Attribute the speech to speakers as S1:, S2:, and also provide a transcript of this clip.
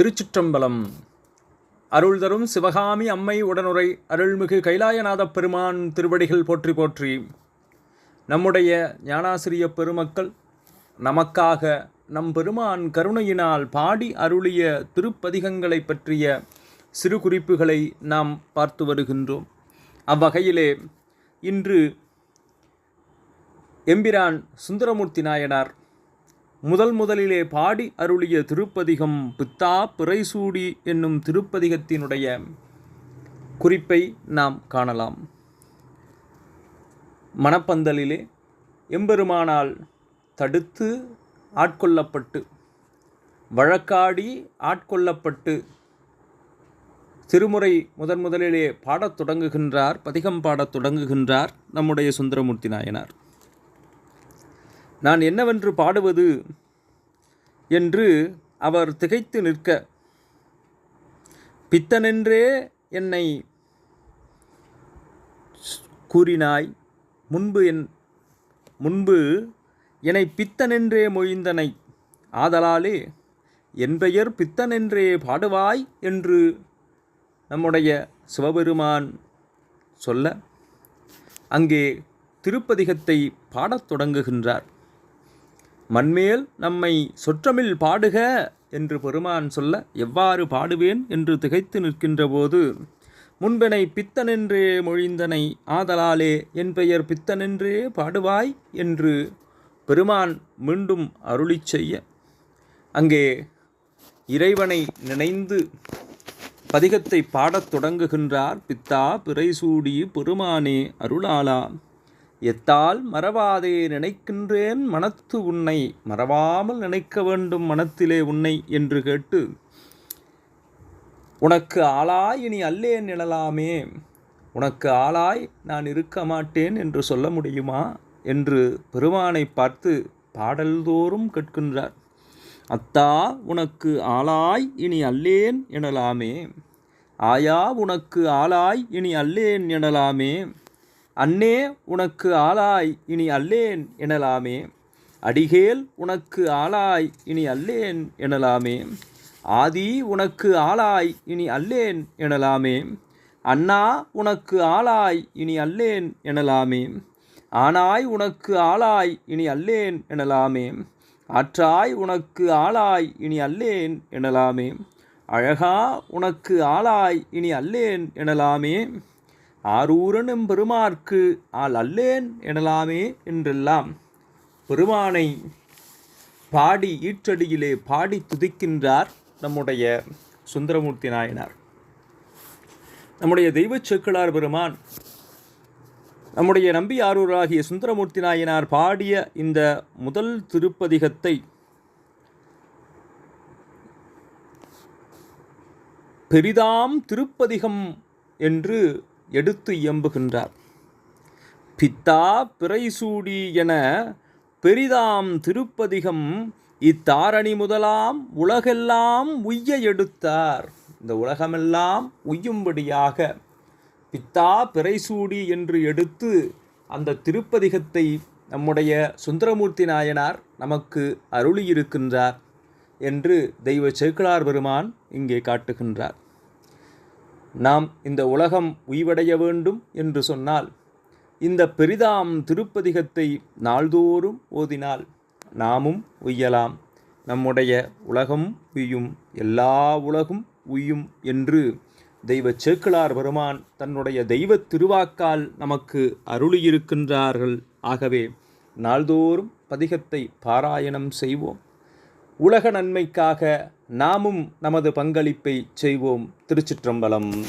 S1: திருச்சிற்றம்பலம். அருள் தரும் சிவகாமி அம்மை உடனுரை அருள்மிகு கைலாயநாதப் பெருமான் திருவடிகள் போற்றி போற்றி. நம்முடைய ஞானாசிரிய பெருமக்கள் நமக்காக நம் பெருமான் கருணையினால் பாடி அருளிய திருப்பதிகங்களை பற்றிய சிறு குறிப்புகளை நாம் பார்த்து வருகின்றோம். அவ்வகையிலே இன்று எம்பிரான் சுந்தரமூர்த்தி நாயனார் முதல் முதலிலே பாடி அருளிய திருப்பதிகம் பித்தா பிறைசூடி என்னும் திருப்பதிகத்தினுடைய குறிப்பை நாம் காணலாம். மணப்பந்தலிலே எம்பெருமானால் தடுத்து ஆட்கொள்ளப்பட்டு வழக்காடி ஆட்கொள்ளப்பட்டு திருமுறை முதன் முதலிலே பாடத் தொடங்குகின்றார் பதிகம் பாடத் தொடங்குகின்றார் நம்முடைய சுந்தரமூர்த்தி நாயனார். நான் என்னவென்று பாடுவது? என்று அவர் திகைத்து நிற்க பித்தனென்றே என்னை கூறினாய். முன்பு என் முன்பு என்னை பித்தனென்றே மொழிந்தனை. ஆதலாலே என் பெயர் பித்தனென்றே பாடுவாய் என்று நம்முடைய சிவபெருமான் சொல்ல அங்கே திருப்பதிகத்தை பாடத் தொடங்குகின்றார். மண்மேல் நம்மை சொற்றமிழ் பாடுக என்று பெருமான் சொல்ல எவ்வாறு பாடுவேன் என்று திகைத்து நிற்கின்ற போது முன்பெனை பித்தனென்றே மொழிந்தனை ஆதலாலே என் பெயர் பித்தனென்றே பாடுவாய் என்று பெருமான் மீண்டும் அருளிச் செய்ய அங்கே இறைவனை நினைந்து பதிகத்தை பாடத் தொடங்குகின்றார் பித்தா பிறைசூடி பெருமானே அருளாளா. எத்தால் மறவாதே நினைக்கின்றேன் மனத்து உன்னை மறவாமல் நினைக்க வேண்டும் மனத்திலே உன்னை என்று கேட்டு உனக்கு ஆளாய் இனி அல்லேன் எழலாமே. உனக்கு ஆளாய் நான் இருக்க மாட்டேன் என்று சொல்ல முடியுமா? என்று பெருமானை பார்த்து பாடல்தோறும் கேட்கின்றார். அத்தா உனக்கு ஆளாய் இனி அல்லேன் எனலாமே ஆயா உனக்கு ஆளாய் இனி அல்லேன் எனலாமே அன்னே உனக்கு ஆளாய் இனி அல்லேன் எனலாமே. அடிகேல் உனக்கு ஆளாய் இனி அல்லேன் எனலாமே. ஆதி உனக்கு ஆளாய் இனி அல்லேன் எனலாமே. அண்ணா உனக்கு ஆளாய் இனி அல்லேன் எனலாமே. ஆனாய் உனக்கு ஆளாய் இனி அல்லேன் எனலாமே. ஆற்றாய் உனக்கு ஆளாய் இனி அல்லேன் எனலாமே. அழகா உனக்கு ஆளாய் இனி அல்லேன் எனலாமே. ஆரூரன் பெருமார்க்கு ஆள் அல்லேன் எனலாமே என்றெல்லாம் பெருமானை பாடி ஈற்றடியிலே பாடி துதிக்கின்றார் நம்முடைய சுந்தரமூர்த்தி நாயனார். நம்முடைய தெய்வச் செக்கிழார் பெருமான் நம்முடைய நம்பி ஆரூராகிய சுந்தரமூர்த்தி நாயனார் பாடிய இந்த முதல் திருப்பதிகத்தை பெரிதாம் திருப்பதிகம் என்று எடுத்து இயம்புகின்றார். பித்தா பிறைசூடி என பெரிதாம் திருப்பதிகம் இத்தாரணி முதலாம் உலகெல்லாம் உய்ய எடுத்தார். இந்த உலகமெல்லாம் உய்யும்படியாக பித்தா பிறைசூடி என்று எடுத்து அந்த திருப்பதிகத்தை நம்முடைய சுந்தரமூர்த்தி நாயனார் நமக்கு அருளியிருக்கின்றார் என்று தெய்வ சேக்கிழார் பெருமான் இங்கே காட்டுகின்றார். நாம் இந்த உலகம் உய்வடைய வேண்டும் என்று சொன்னால் இந்த பெரிதாம் திருப்பதிகத்தை நாள்தோறும் ஓதினால் நாமும் உய்யலாம். நம்முடைய உலகம் உய்யும் எல்லா உலகும் உய்யும் என்று தெய்வ சேக்கிழார் பெருமான் தன்னுடைய தெய்வ திருவாக்கால் நமக்கு அருளியிருக்கின்றார்கள். ஆகவே நாள்தோறும் பதிகத்தை பாராயணம் செய்வோம். உலக நன்மைக்காக நாமும் நமது பங்களிப்பை செய்வோம். திருச்சிற்றம்பலம்.